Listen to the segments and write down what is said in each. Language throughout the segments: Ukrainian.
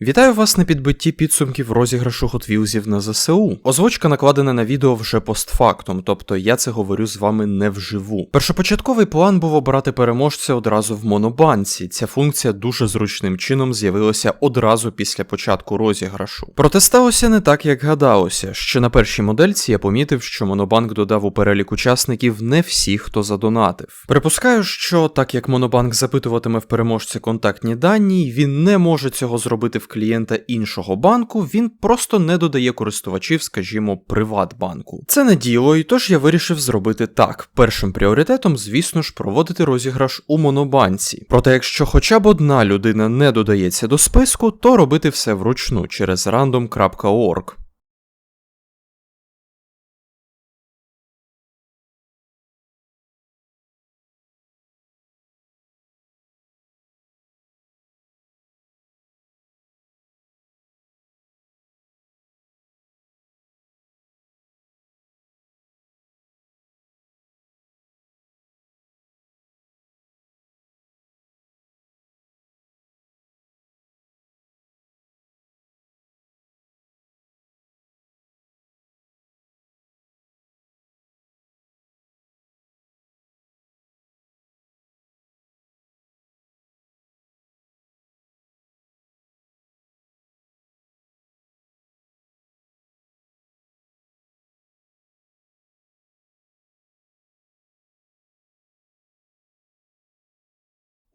Вітаю вас на підбитті підсумків розіграшу хотвілзів на ЗСУ. Озвучка накладена на відео вже постфактум, тобто я це говорю з вами не вживу. Першопочатковий план був обрати переможця одразу в монобанці. Ця функція дуже зручним чином з'явилася одразу після початку розіграшу. Проте сталося не так, як гадалося. Ще на першій модельці я помітив, що монобанк додав у перелік учасників не всіх, хто задонатив. Припускаю, що так як монобанк запитуватиме в переможця контактні дані, він не може цього зробити в клієнта іншого банку, він просто не додає користувачів, скажімо, Приватбанку. Це не діло, і тож я вирішив зробити так. Першим пріоритетом, звісно ж, проводити розіграш у монобанці. Проте, якщо хоча б одна людина не додається до списку, то робити все вручну через random.org.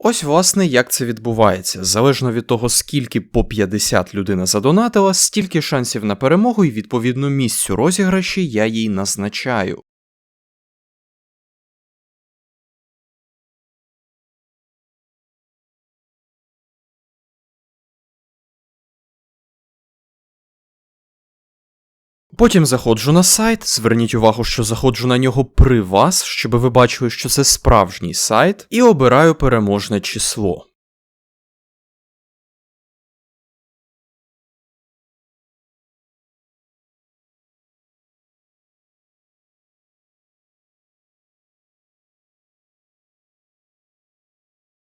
Ось, власне, як це відбувається. Залежно від того, скільки по 50 людина задонатила, стільки шансів на перемогу і відповідну місцю розіграші я їй назначаю. Потім заходжу на сайт, зверніть увагу, що заходжу на нього при вас, щоб ви бачили, що це справжній сайт, і обираю переможне число.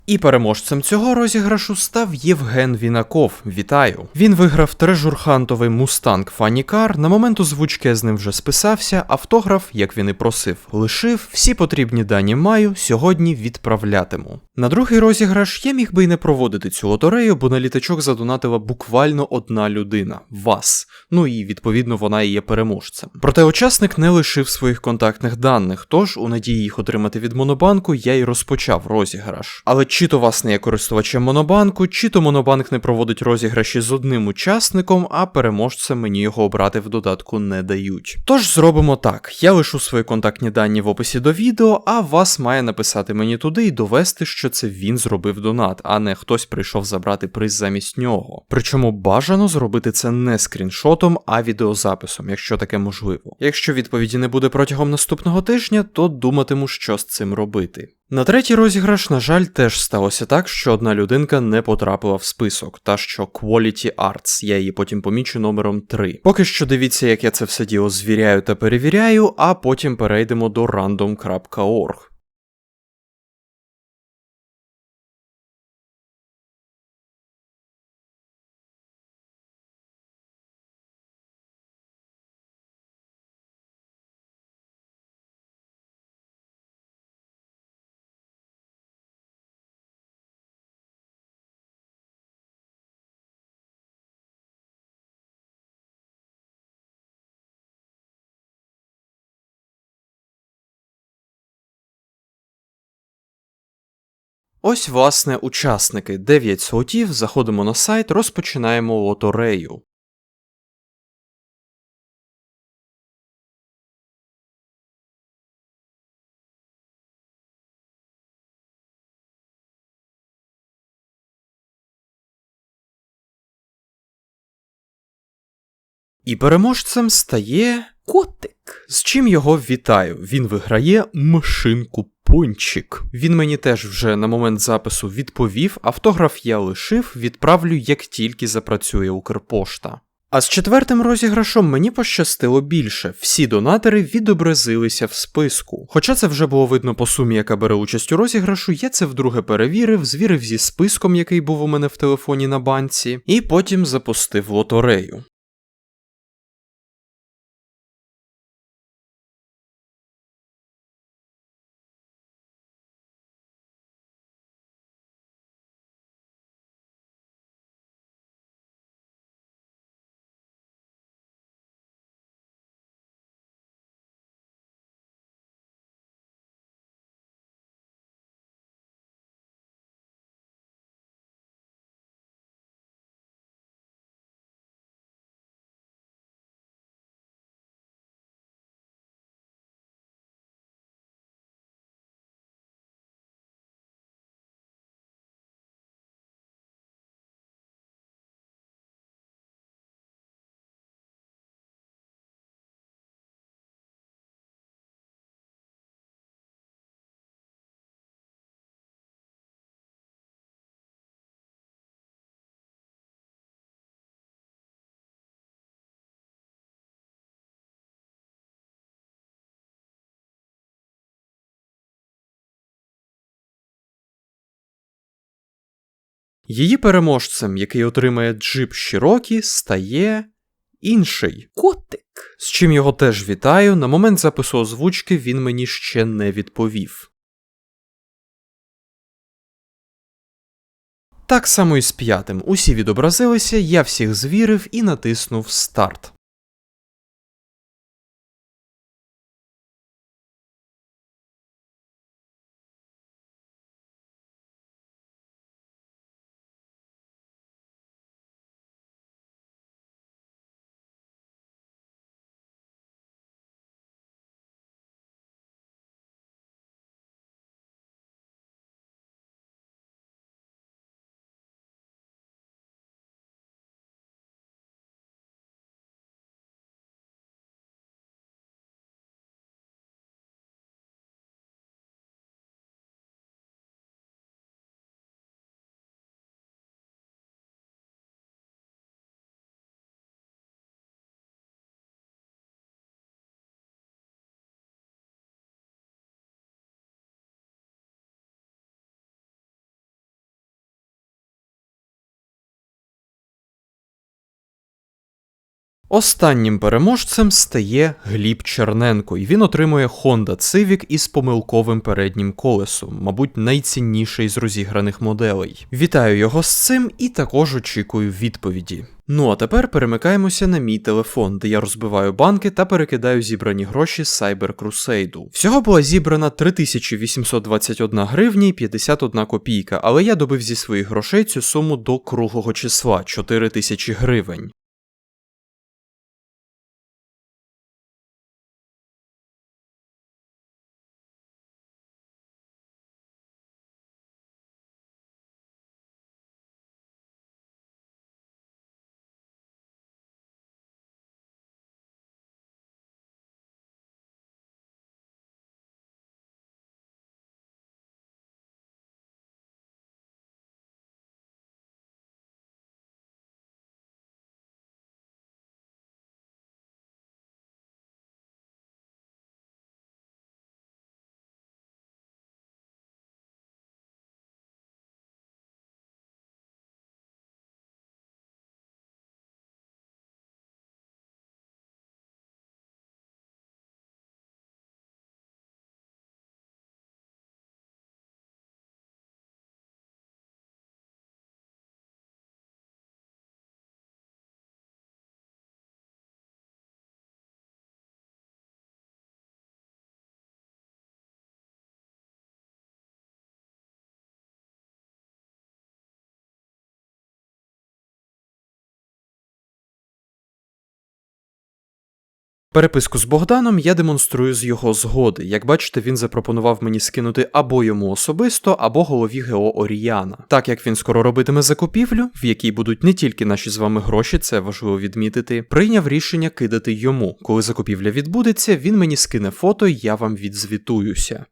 І переможцем цього розіграшу став Євген Вінаков. Вітаю! Він виграв Mustang Funny Car, На момент озвучки з ним вже списався. Автограф, як він і просив, лишив. Всі потрібні дані маю. Сьогодні відправлятиму. На другий розіграш я міг би й не проводити цю лотерею, бо на літачок задонатила буквально одна людина вас. Ну і відповідно вона і є переможцем. Проте учасник не лишив своїх контактних даних, тож у надії їх отримати від Монобанку я й розпочав розіграш. Але чи то вас не є користувачем Монобанку, чи то Монобанк не проводить розіграші з одним учасником, а переможцем мені його обрати в додатку не дають. Тож зробимо так: я лишу свої контактні дані в описі до відео, а вас має написати мені туди і довести, що це він зробив донат, а не хтось прийшов забрати приз замість нього. Причому бажано зробити це не скріншотом, а відеозаписом, якщо таке можливо. Якщо відповіді не буде протягом наступного тижня, то думатиму, що з цим робити. На третій розіграш, на жаль, теж сталося так, що одна людинка не потрапила в список, та що Quality Arts, я її потім помічу номером 3. Поки що дивіться, як я це все діло звіряю та перевіряю, а потім перейдемо до random.org. Ось, власне, учасники 9 слотів, заходимо на сайт, розпочинаємо лотерею. І переможцем стає котик. З чим його вітаю. Він виграє машинку Пончик. Він мені теж вже на момент запису відповів, автограф я лишив, відправлю, як тільки запрацює Укрпошта. А з четвертим розіграшом мені пощастило більше. Всі донатори відобразилися в списку. Хоча це вже було видно по сумі, яка бере участь у розіграшу, я це вдруге перевірив, звірив зі списком, який був у мене в телефоні на банці, і потім запустив лотерею. Її переможцем, який отримає джип Широкі, стає інший котик. З чим його теж вітаю. На момент запису озвучки він мені ще не відповів. Так само і з п'ятим. Усі відобразилися, я всіх звірив і натиснув старт. Останнім переможцем стає Гліб Черненко, і він отримує Honda Civic із помилковим переднім колесом, мабуть, найцінніший з розіграних моделей. Вітаю його з цим і також очікую відповіді. Ну а тепер перемикаємося на мій телефон, де я розбиваю банки та перекидаю зібрані гроші з Cyber Crusade. Всього була зібрана 3821 гривні і 51 копійка, але я добив зі своїх грошей цю суму до круглого числа 4000 гривень. Переписку з Богданом я демонструю з його згоди. Як бачите, він запропонував мені скинути або йому особисто, або голові ГО Оріяна. Так як він скоро робитиме закупівлю, в якій будуть не тільки наші з вами гроші, це важливо відмітити, прийняв рішення кидати йому. Коли закупівля відбудеться, він мені скине фото, і я вам відзвітуюся.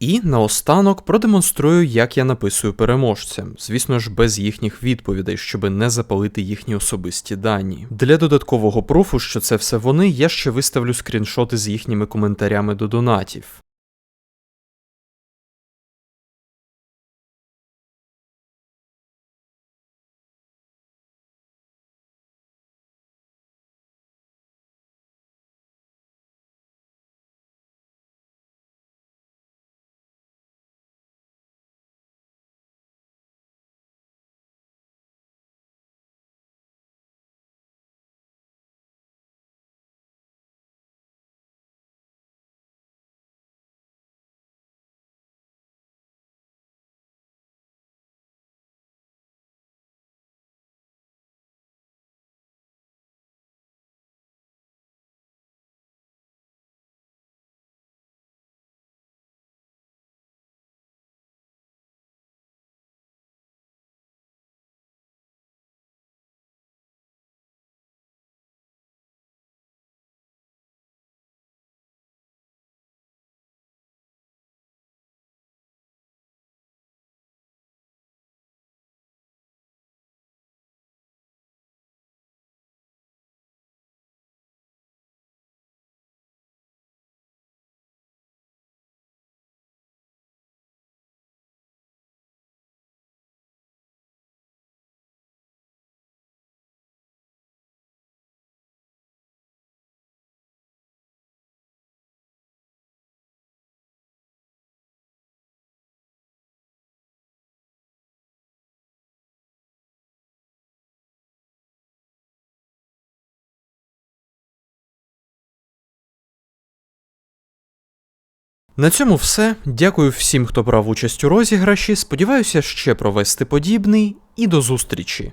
І наостанок продемонструю, як я написую переможцям, звісно ж, без їхніх відповідей, щоби не запалити їхні особисті дані. Для додаткового профу, що це все вони, я ще виставлю скріншоти з їхніми коментарями до донатів. На цьому все. Дякую всім, хто брав участь у розіграші. Сподіваюся ще провести подібний, і до зустрічі!